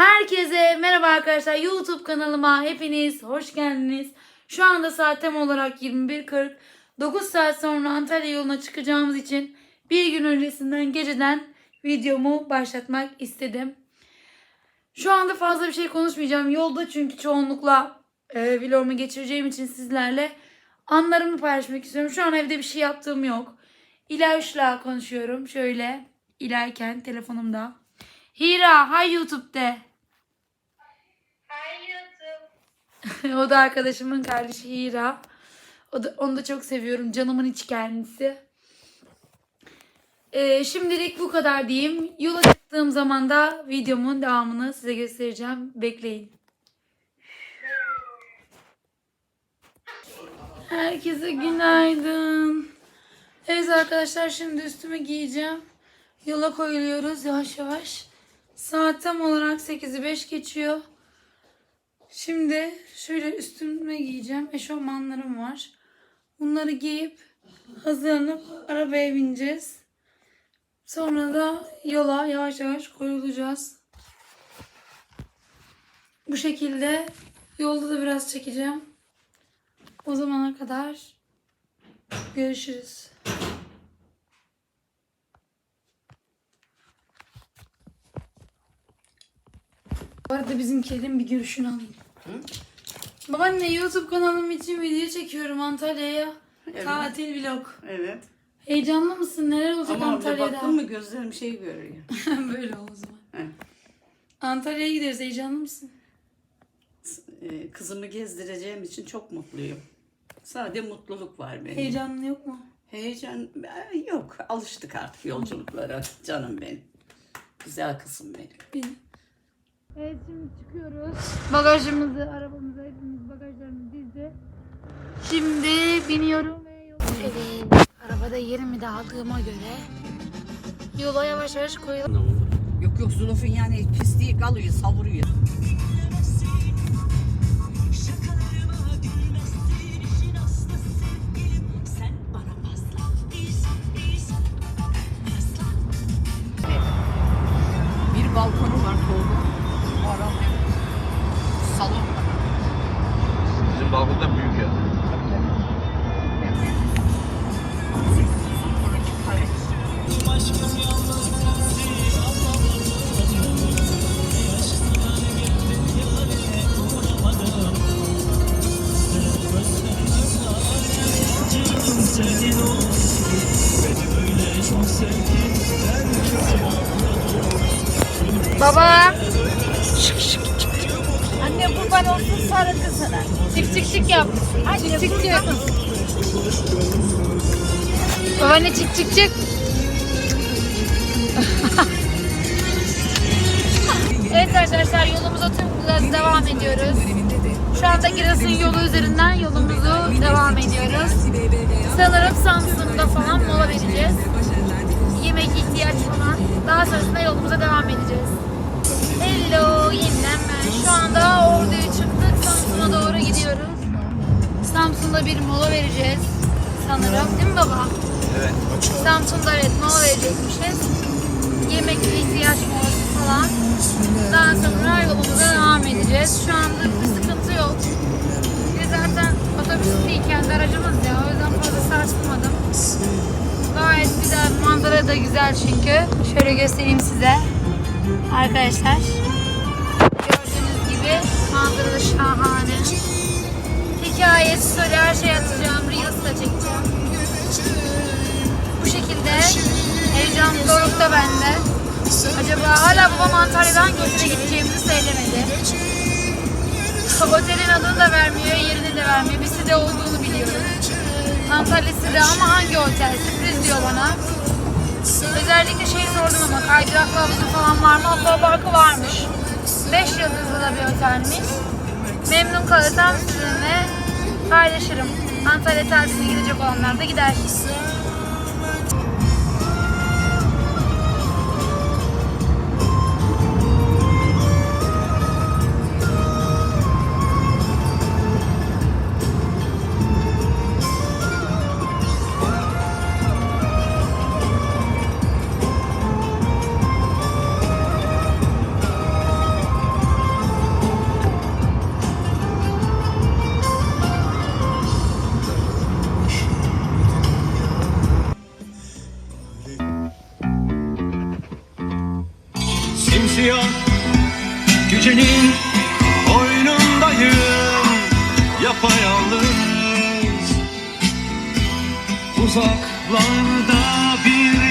Herkese merhaba arkadaşlar. YouTube kanalıma hepiniz hoş geldiniz. Şu anda saatim olarak 21.40. 9 saat sonra Antalya yoluna çıkacağımız için bir gün öncesinden geceden videomu başlatmak istedim. Şu anda fazla bir şey konuşmayacağım. Yolda çünkü çoğunlukla e, vlogumu geçireceğim için sizlerle anlarımı paylaşmak istiyorum. Şu an evde bir şey yaptığım yok. İlayş'la konuşuyorum. Şöyle ilerken telefonumda. Hira, hay YouTube de. Hi YouTube. o da arkadaşımın kardeşi Hira. O da, onu da çok seviyorum. Canımın içi kendisi. Ee, şimdilik bu kadar diyeyim. Yola çıktığım zaman da videomun devamını size göstereceğim. Bekleyin. Herkese günaydın. Evet arkadaşlar şimdi üstümü giyeceğim. Yola koyuluyoruz yavaş yavaş. Saat tam olarak 8'i 5 geçiyor. Şimdi şöyle üstüme giyeceğim. Eşofmanlarım var. Bunları giyip hazırlanıp arabaya bineceğiz. Sonra da yola yavaş yavaş koyulacağız. Bu şekilde yolda da biraz çekeceğim. O zamana kadar görüşürüz. Bu arada bizim kedinin bir görüşünü alayım. Babaanne YouTube kanalım için video çekiyorum Antalya'ya. Evet. Tatil vlog. Evet. Heyecanlı mısın? Neler olacak Ama Antalya'da? baktın mı gözlerim şey görüyor. Böyle o zaman. Evet. Antalya'ya gideriz. Heyecanlı mısın? Ee, kızımı gezdireceğim için çok mutluyum. Sadece mutluluk var benim. Heyecanlı yok mu? Heyecan e, yok. Alıştık artık yolculuklara. Canım benim. Güzel kızım benim. Benim. Evet şimdi çıkıyoruz. Bagajımızı, arabamızı, hepimiz bagajlarını dizdi. Şimdi biniyorum ve yola Evet. Arabada yerimi de aldığıma göre yola yavaş yavaş koyuyorum. Yok yok zulufun yani pisliği kalıyor, savuruyor. Balkonda büyük ya. Baba. Anne kurban olsun sarı kızına. Çık çık çık yap. Çık çık çık. Babaanne çık çık çık. evet arkadaşlar yolumuza tüm hızla devam ediyoruz. Şu anda Giresun yolu üzerinden yolumuzu devam ediyoruz. Sanırım Samsun'da falan mola vereceğiz. Yemek ihtiyaç falan. Daha sonrasında yolumuza devam edeceğiz. Hello yeniden ben. Şu anda Ordu'ya çıktık. Samsun'a doğru gidiyoruz. Samsun'da bir mola vereceğiz. Sanırım. Değil mi baba? Evet. Samsun'da evet mola verecekmişiz. Yemek ihtiyaç molası falan. Daha sonra yolumuza devam edeceğiz. Şu anda bir sıkıntı yok. Ve zaten otobüs değil kendi aracımız ya. O yüzden fazla sarsılmadım. Gayet güzel. Manzara da güzel çünkü. Şöyle göstereyim size. Arkadaşlar. Gördüğünüz gibi manzara da şahane. Hikaye, story her şey atacağım. Reels da çekeceğim. Bu şekilde heyecan dorukta bende. Acaba hala babam Antalya'dan otele gideceğimizi söylemedi. Otelin adını da vermiyor, yerini de vermiyor. Bir site olduğunu biliyorum. Antalya site ama hangi otel? Sürpriz diyor bana. Özellikle şey sordum ama kaydıraklı havuzu falan var mı? Aqua parkı varmış. 5 yıldızlı da bir otelmiş. Memnun kalırsam sizinle paylaşırım. Antalya tatiline gidecek olanlar da gider. İsyan Gücenin oyunundayım Yapayalnız. Uzaklarda bir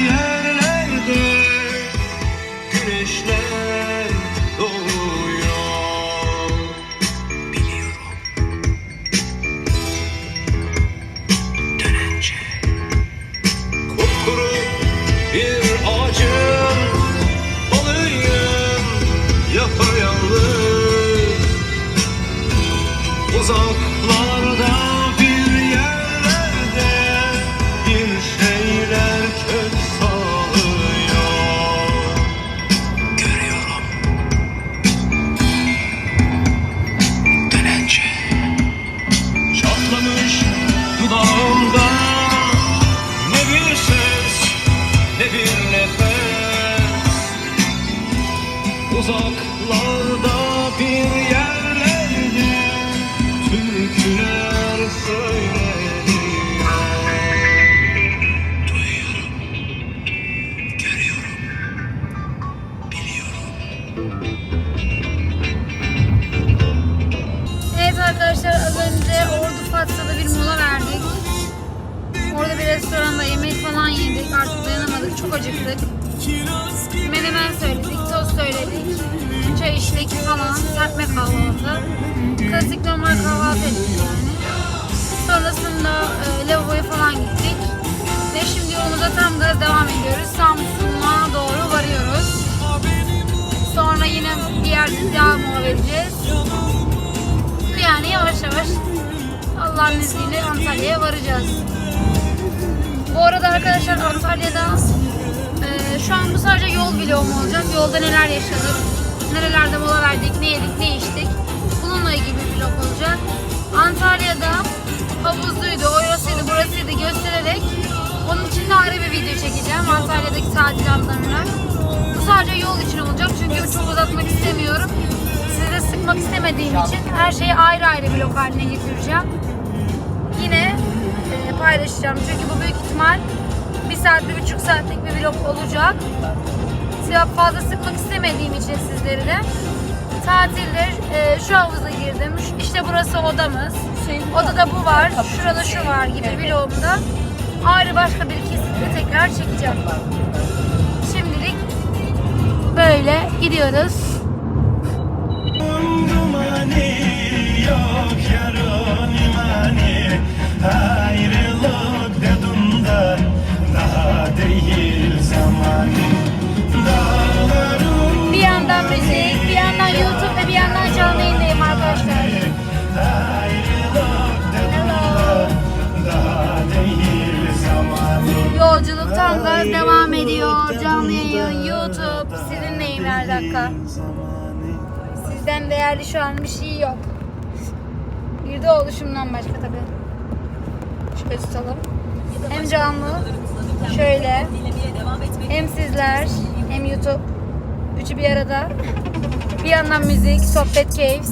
Artık dayanamadık. Çok acıktık. Menemen söyledik, tost söyledik. Çay içtik falan. Serpme kahvaltı. Klasik normal kahvaltı ettik yani. Sonrasında e, lavaboya falan gittik. Ve şimdi yolumuza tam gaz devam ediyoruz. Samsun'a doğru varıyoruz. Sonra yine bir yerde daha mola. Yani yavaş yavaş Allah'ın izniyle Antalya'ya varacağız. Bu arada arkadaşlar Antalya'da e, şu an bu sadece yol vlogum olacak. Yolda neler yaşadık, nerelerde mola verdik, ne yedik, ne içtik. Bununla ilgili bir vlog olacak. Antalya'da havuzluydu, orasıydı, burasıydı göstererek onun için de ayrı bir video çekeceğim. Antalya'daki tatil anlarına. Bu sadece yol için olacak çünkü çok uzatmak istemiyorum. Sizi sıkmak istemediğim için her şeyi ayrı ayrı vlog haline getireceğim. Paylaşacağım çünkü bu büyük ihtimal bir saat, bir buçuk saatlik bir vlog olacak. Size fazla sıkmak istemediğim için sizleri de. Tatildir. E, şu havuza girdim. İşte burası odamız. Odada bu var. Şurada şu var gibi vlogumda. Ayrı başka bir kesitle tekrar çekeceğim. Şimdilik böyle gidiyoruz. Yok yarın imani Ayrılık dedumda daha değil zamanı Dağlarım Bir yandan müzik, bir yandan YouTube ve bir yandan canlı yayındayım arkadaşlar. ayrılık dedumda daha değil zamanı Yolculuk tam gaz devam ediyor. Canlı yayın, YouTube. Sizinleyim her dakika. Sizden değerli şu an bir şey yok. Bir de oluşumdan başka tabii. Şöyle tutalım. Hem canlı, şöyle. Hem sizler, hem YouTube. Üçü bir arada. Bir yandan müzik, sohbet, keyif.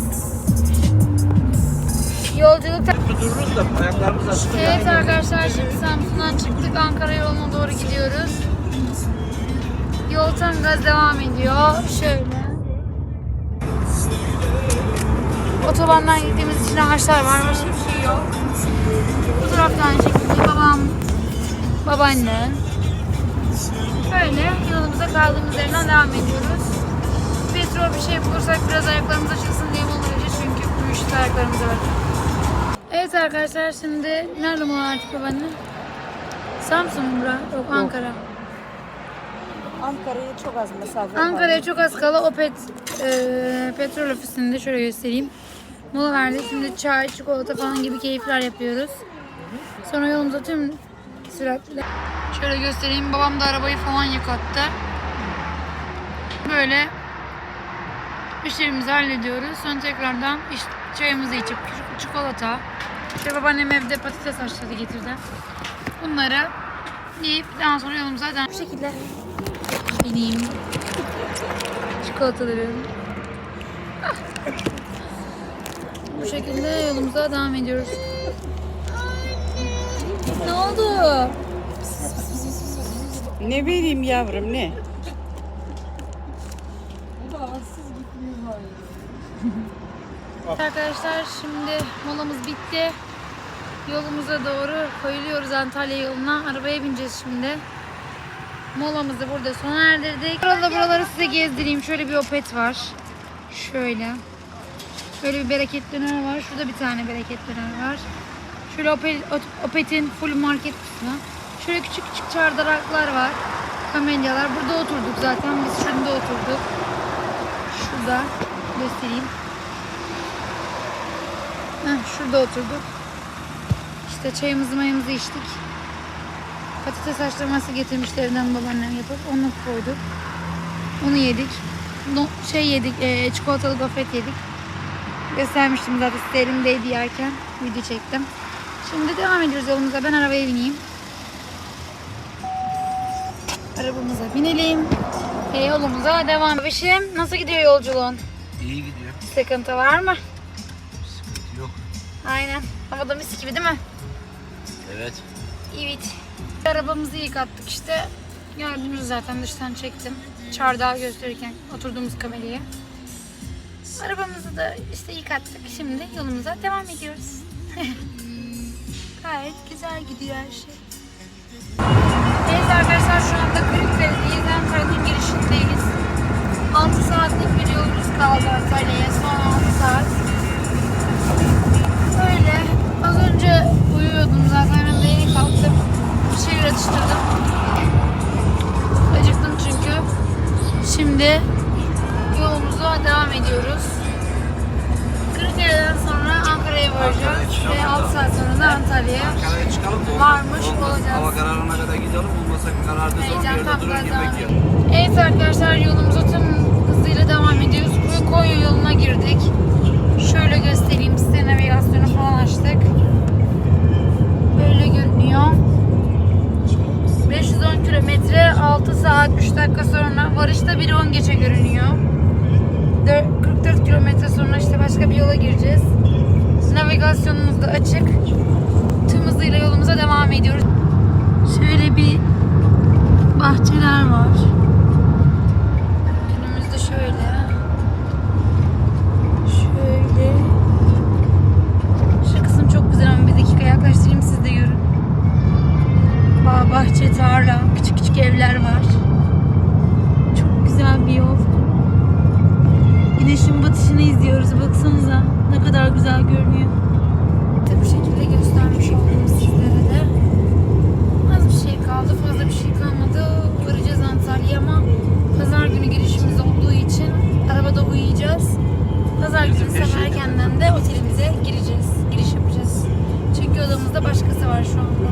Yolculuk Bir dururuz da ayaklarımız açık. Evet arkadaşlar şimdi Samsun'dan çıktık Ankara yoluna doğru gidiyoruz. Yol tam gaz devam ediyor. Şöyle. Otobandan gittiğimiz için ağaçlar var. Başka bir şey yok. Bu taraftan şekilde babam, babaanne. Böyle yolumuza kaldığımız yerden devam ediyoruz. Petrol bir şey bulursak biraz ayaklarımız açılsın diye bulunacağız çünkü uyuştu ayaklarımıza var. Evet arkadaşlar şimdi nerede mola verdik babaanne? Samsun mu bura? Yok Ankara. Ankara'ya çok az mesafe var. Ankara'ya çok az kala Opet e, petrol ofisinde şöyle göstereyim. Mola verdik. Şimdi çay, çikolata falan gibi keyifler yapıyoruz. Sonra yolumuza tüm süratle. Şöyle göstereyim. Babam da arabayı falan yıkattı. Böyle işlerimizi hallediyoruz. Sonra tekrardan iş, çayımızı içip çikolata. İşte babaannem evde patates haşladı getirdi. Bunları yiyip daha sonra yolumuza devam. Bu şekilde benim çikolatalarım. Bu şekilde yolumuza devam ediyoruz. Ne oldu? Ne vereyim yavrum ne? Arkadaşlar şimdi molamız bitti. Yolumuza doğru koyuluyoruz Antalya yoluna. Arabaya bineceğiz şimdi. Molamızı burada sona erdirdik. Burada buraları size gezdireyim. Şöyle bir opet var. Şöyle. Şöyle bir bereket döner var. Şurada bir tane bereket döner var. Şöyle opet, opetin full market kısmı. Şöyle küçük küçük çardaraklar var. Kamelyalar. Burada oturduk zaten. Biz şurada oturduk. Şurada göstereyim. Heh, şurada oturduk. İşte çayımızı mayımızı içtik. Patates haşlaması getirmişler evden babaannem yapıp onu koyduk. Onu yedik. No, şey yedik, e, çikolatalı gofret yedik. Göstermiştim zaten size elimdeydi yerken. Video çektim. Şimdi devam ediyoruz yolumuza. Ben arabaya bineyim. Arabamıza binelim. Ve yolumuza devam. Bebişim nasıl gidiyor yolculuğun? İyi gidiyor. Sıkıntı var mı? Sıkıntı yok. Aynen. Havada mis gibi değil mi? Evet. Evet. Arabamızı yıkattık işte. Gördünüz zaten dıştan çektim. Çardağı gösterirken oturduğumuz kamerayı. Arabamızı da işte yıkattık. Şimdi yolumuza devam ediyoruz. Gayet güzel gidiyor her şey. Evet arkadaşlar şu anda Kırıkkale'deyiz. Ankara'nın girişindeyiz. 6 saatlik bir yolumuz kaldı Antalya'ya. Son 6 saat. Böyle az önce uyuyordum zaten de yeni kalktım. Bir şeyler atıştırdım. Acıktım çünkü. Şimdi yolumuza devam ediyoruz. Kırıkkale'den sonra Ankara'ya varacağız ve 6 saat sonra da Antalya'ya. Ankara'ya çıkalım mı? Varmış, olacağız. Hava kararına kadar gidelim. Olmasa karardığı zaman bir Heyecan yerde durur ediyor. Evet arkadaşlar yolumuza tüm hızıyla devam ediyoruz. Bu Konya yoluna girdik. Şöyle göstereyim size navigasyonu falan açtık. Böyle görünüyor. 510 kilometre 6 saat 3 dakika sonra varışta 1.10 geçe görünüyor. Dör- 44 kilometre sonra işte başka bir yola gireceğiz. Navigasyonumuz da açık. Tüm hızıyla yolumuza devam ediyoruz. Şöyle bir bahçeler var. Gireceğiz, giriş yapacağız. Çünkü odamızda başkası var şu anda.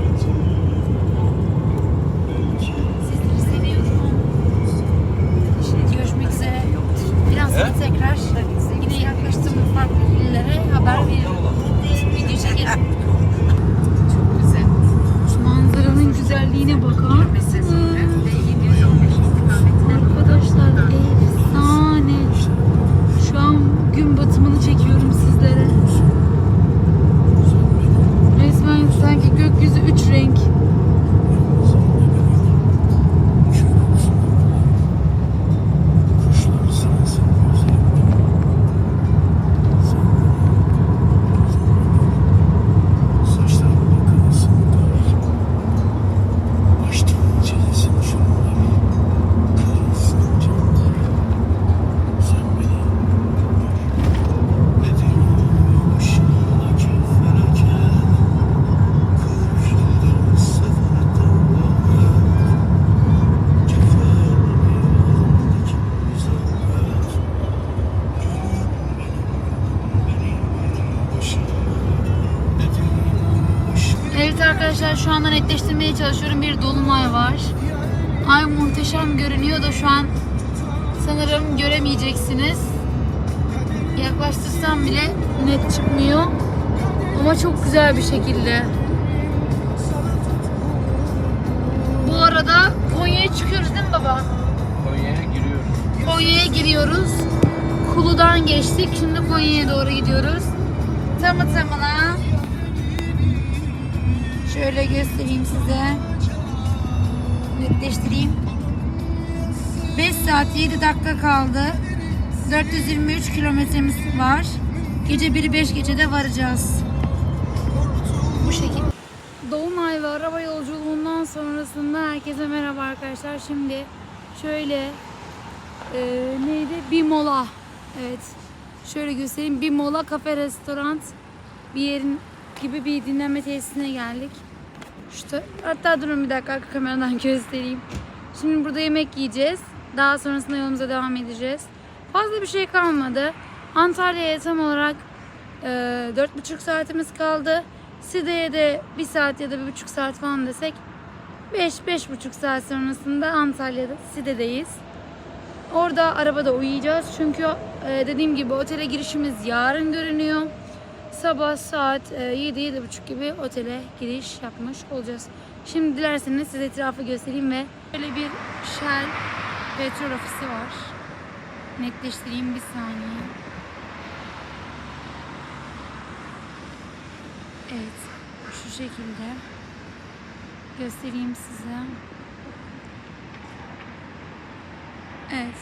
Bir dolunay var. Ay muhteşem görünüyor da şu an sanırım göremeyeceksiniz. Yaklaştırsam bile net çıkmıyor. Ama çok güzel bir şekilde. Bu arada Konya'ya çıkıyoruz değil mi baba? Konya'ya giriyoruz. Konya'ya giriyoruz. Kulu'dan geçtik. Şimdi Konya'ya doğru gidiyoruz. Tamı tamına. Şöyle göstereyim size. Netleştireyim. 5 saat 7 dakika kaldı. 423 kilometremiz var. Gece 1'i 5 gecede varacağız. Bu şekilde. Dolunay ve araba yolculuğundan sonrasında herkese merhaba arkadaşlar. Şimdi şöyle e, neydi? Bir mola. Evet. Şöyle göstereyim. Bir mola kafe restoran bir yerin gibi bir dinlenme tesisine geldik. İşte hatta durun bir dakika arka kameradan göstereyim. Şimdi burada yemek yiyeceğiz. Daha sonrasında yolumuza devam edeceğiz. Fazla bir şey kalmadı. Antalya'ya tam olarak e, 4,5 saatimiz kaldı. Side'ye de 1 saat ya da 1,5 saat falan desek 5-5,5 saat sonrasında Antalya'da Side'deyiz. Orada arabada uyuyacağız. Çünkü e, dediğim gibi otele girişimiz yarın görünüyor. Sabah saat e, 7-7.30 gibi otele giriş yapmış olacağız. Şimdi dilerseniz size etrafı göstereyim ve böyle bir Shell petrol ofisi var. Netleştireyim bir saniye. Evet. Şu şekilde göstereyim size. Evet.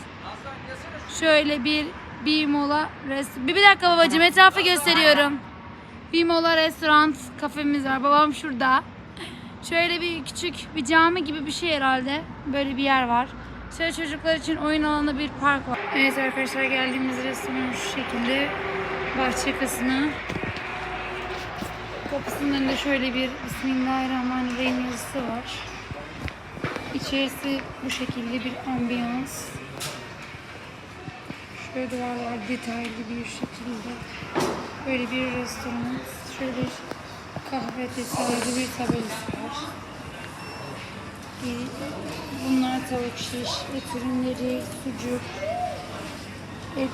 Şöyle bir bir mola rest bir, bir dakika babacığım etrafı gösteriyorum. Bir mola restoran kafemiz var. Babam şurada. Şöyle bir küçük bir cami gibi bir şey herhalde. Böyle bir yer var. Şöyle çocuklar için oyun alanı bir park var. Evet arkadaşlar geldiğimiz restoran şu şekilde. Bahçe kısmı. Kapısının önünde şöyle bir Bismillahirrahmanirrahim yazısı var. İçerisi bu şekilde bir ambiyans. Şöyle duvarlar detaylı bir şekilde. Böyle bir restoran. Şöyle bir kahve detaylı bir tabelası var. Bunlar tavuk şiş, et ürünleri, sucuk, et,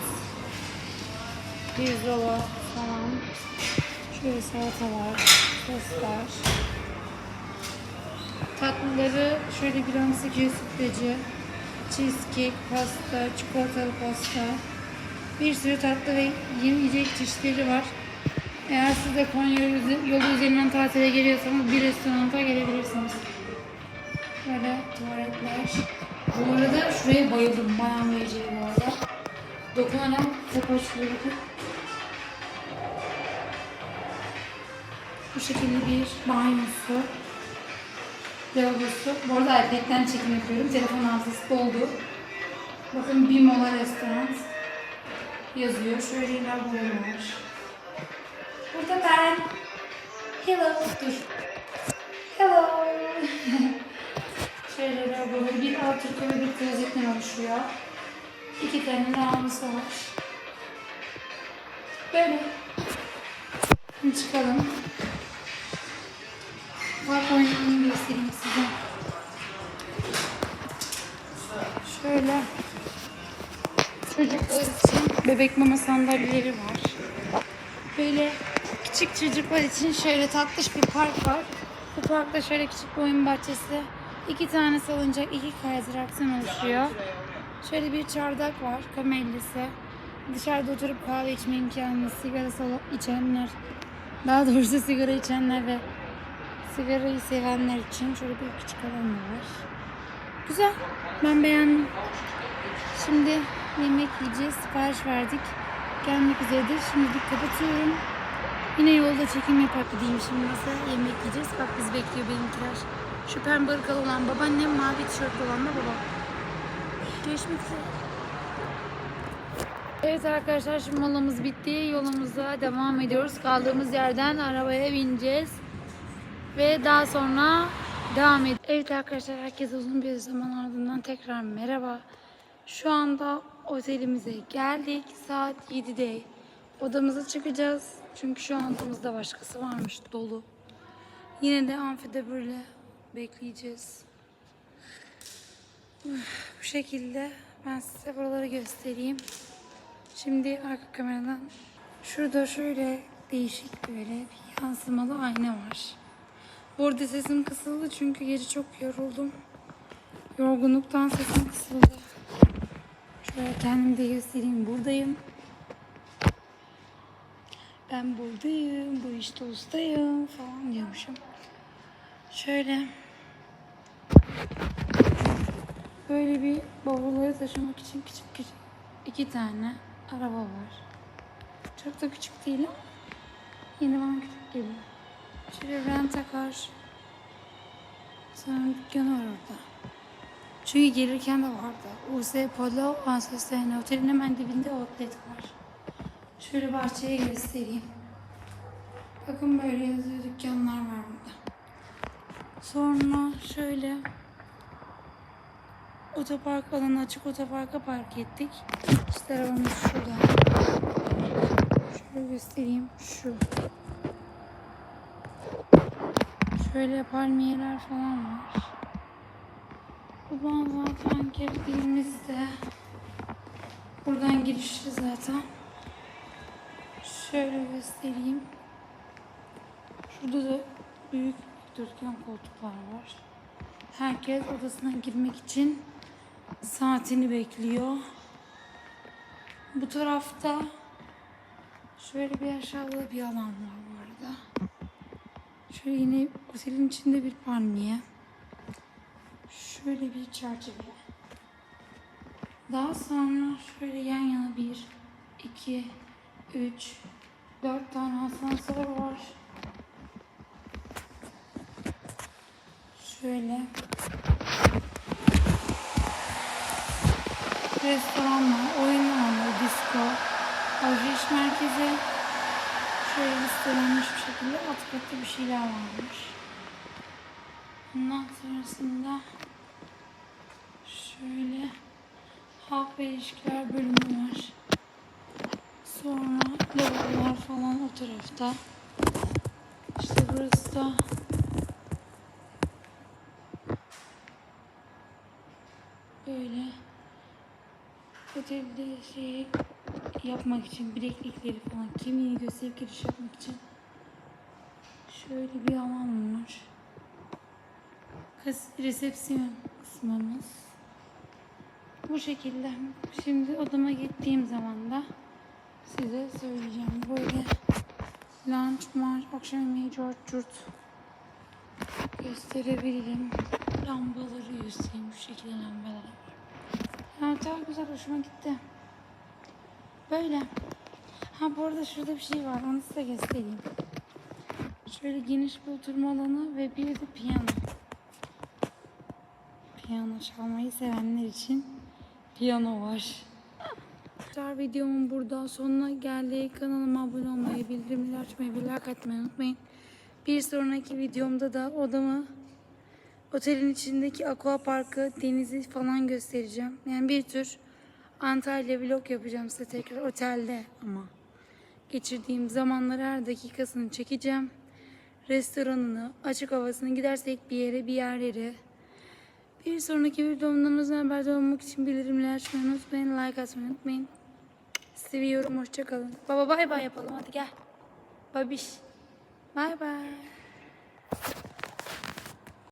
pirzola falan. Şöyle salatalar, soslar. Tatlıları şöyle bir 18 sütlacı, cheesecake, pasta, çikolatalı pasta. Bir sürü tatlı ve yiyecek çeşitleri var. Eğer siz de Konya yolu üzerinden tatile geliyorsanız bir restoranta gelebilirsiniz. Böyle tuvaletler. Bu arada şuraya bayıldım. Bayan vereceği bu arada. Dokunarak tek açılıyor. Bu şekilde bir banyosu. Lavabosu. Bu arada iPad'den çekim yapıyorum. Telefon hafızası doldu. Bakın bir mola restoran yazıyor. Şöyle lavaboları var. Burada ben. Hello. Dur. Hello. Şöyle lavaboları bir alt Türkiye ve bir klozetten oluşuyor. İki tane lavabosu var. Böyle. Şimdi çıkalım. Bak oyununu göstereyim size. Şöyle çocuklar için bebek mama sandalyeleri var. Böyle küçük çocuklar için şöyle tatlış bir park var. Bu parkta şöyle küçük bir oyun bahçesi. iki tane salıncak, iki kaydıraktan oluşuyor. Şöyle bir çardak var, kamellisi. Dışarıda oturup kahve içme imkanı, sigara içenler, daha doğrusu sigara içenler ve sigarayı sevenler için şöyle bir küçük alan var. Güzel. Ben beğendim. Şimdi yemek yiyeceğiz. Sipariş verdik. Gelmek üzeredir. Şimdilik kapatıyorum. Yine yolda çekim yapar gideyim şimdi mesela yemek yiyeceğiz. Bak biz bekliyor benimkiler. Şu pembe olan babaannem, mavi tişörtlü olan da babam. Görüşmek üzere. Evet arkadaşlar şimdi molamız bitti. Yolumuza devam ediyoruz. Kaldığımız yerden arabaya bineceğiz. Ve daha sonra devam ediyoruz. Evet arkadaşlar herkese uzun bir zaman ardından tekrar merhaba. Şu anda otelimize geldik. Saat 7'de odamıza çıkacağız. Çünkü şu an odamızda başkası varmış dolu. Yine de amfide böyle bekleyeceğiz. Bu şekilde ben size buraları göstereyim. Şimdi arka kameradan şurada şöyle değişik böyle bir yansımalı ayna var. Burada sesim kısıldı çünkü gece çok yoruldum. Yorgunluktan sesim kısıldı. Şöyle kendimi de göstereyim. Buradayım. Ben buradayım. Bu işte ustayım falan diyormuşum. Şöyle. Böyle bir bavulları taşımak için küçük küçük iki tane araba var. Çok da küçük değil ama yine bana küçük geliyor. Şöyle rentakar. Sonra dükkanı var orada. Çünkü gelirken de vardı. US Polo Anseslerine otelin hemen dibinde outlet var. Şöyle bahçeye göstereyim. Bakın böyle yazıyor dükkanlar var burada. Sonra şöyle otopark alanı açık otoparka park ettik. İşte arabamız şurada. Şöyle göstereyim. Şu. Şöyle palmiyeler falan var. Buradan zaten girdiğimizde buradan girişli zaten. Şöyle göstereyim. Şurada da büyük dörtgen koltuklar var. Herkes odasına girmek için saatini bekliyor. Bu tarafta şöyle bir aşağıda bir alan var. Şöyle yine otelin içinde bir palmiye. Şöyle bir çerçeve. Daha sonra şöyle yan yana bir, iki, üç, dört tane asansör var. Şöyle. Restoranlar, oyun alanı, disco, alışveriş merkezi. Şöyle listelenmiş bir şekilde alt bir şeyler varmış. Ondan sonrasında şöyle halk ve ilişkiler bölümü var. Sonra lavabolar falan o tarafta. İşte burası da böyle otelde şey yapmak için bileklikleri falan kimliğini gösterip giriş yapmak için şöyle bir alan var. Kız resepsiyon kısmımız. Bu şekilde. Şimdi odama gittiğim zaman da size söyleyeceğim. Böyle lunch, marş, akşam yemeği, cart, curt gösterebilirim. Lambaları göstereyim. Bu şekilde lambalar var. Ya daha güzel hoşuma gitti. Böyle. Ha bu arada şurada bir şey var. Onu size göstereyim. Şöyle geniş bir oturma alanı ve bir de piyano. Piyano çalmayı sevenler için piyano var. Arkadaşlar videomun burada sonuna geldik. Kanalıma abone olmayı, bildirimleri açmayı ve like atmayı unutmayın. Bir sonraki videomda da odamı otelin içindeki aqua parkı, denizi falan göstereceğim. Yani bir tür Antalya vlog yapacağım size tekrar otelde ama. Geçirdiğim zamanları her dakikasını çekeceğim. Restoranını, açık havasını gidersek bir yere, bir yerleri. Bir sonraki videomdan haberdar olmak için bildirimleri açmayı unutmayın. Like atmayı unutmayın. Seviyorum. Hoşçakalın. Baba bay bay yapalım. Hadi gel. Babiş. Bay bay.